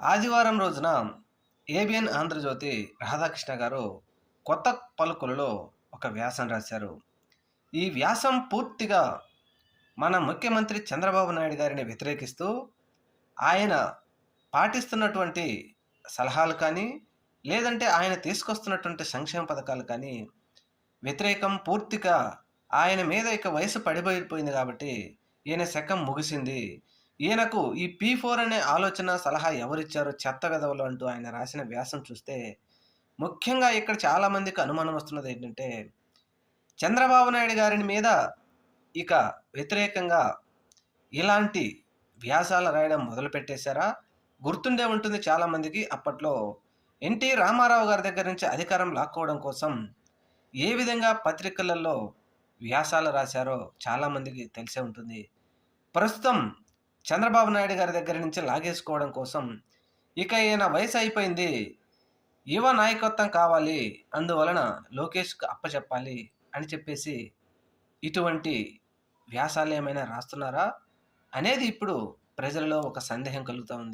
ఆదివారం రోజున ఏబిఎన్ ఆంధ్రజ్యోతి రాధాకృష్ణ గారు కొత్త పలుకులలో ఒక వ్యాసం రాశారు. ఈ వ్యాసం పూర్తిగా మన ముఖ్యమంత్రి చంద్రబాబు నాయుడు గారిని వ్యతిరేకిస్తూ ఆయన పాటిస్తున్నటువంటి సలహాలు కానీ లేదంటే ఆయన తీసుకొస్తున్నటువంటి సంక్షేమ పథకాలు కానీ వ్యతిరేకం పూర్తిగా ఆయన మీద ఇక వయసు పడిపోయిపోయింది కాబట్టి ఈయన శకం ముగిసింది. ఈయనకు ఈ పీ ఫోర్ అనే ఆలోచన సలహా ఎవరిచ్చారో చెత్త గదవలు అంటూ ఆయన రాసిన వ్యాసం చూస్తే ముఖ్యంగా ఇక్కడ చాలామందికి అనుమానం వస్తున్నది ఏంటంటే చంద్రబాబు నాయుడు గారిని మీద ఇక వ్యతిరేకంగా ఇలాంటి వ్యాసాలు రాయడం మొదలుపెట్టేశారా? గుర్తుండే ఉంటుంది చాలామందికి అప్పట్లో ఎన్టీ రామారావు గారి దగ్గర నుంచి అధికారం లాక్కోవడం కోసం ఏ విధంగా పత్రికలలో వ్యాసాలు రాశారో చాలామందికి తెలిసే ఉంటుంది. ప్రస్తుతం చంద్రబాబు నాయుడు గారి దగ్గర నుంచి లాగేసుకోవడం కోసం ఇక ఈయన వయసు అయిపోయింది. యువ నాయకత్వం కావాలి. అందువలన లోకేష్కి అప్పచెప్పాలి అని చెప్పేసి ఇటువంటి వ్యాసాలు ఏమైనా రాస్తున్నారా? అనేది ఇప్పుడు ప్రజలలో ఒక సందేహం కలుగుతూ ఉంది.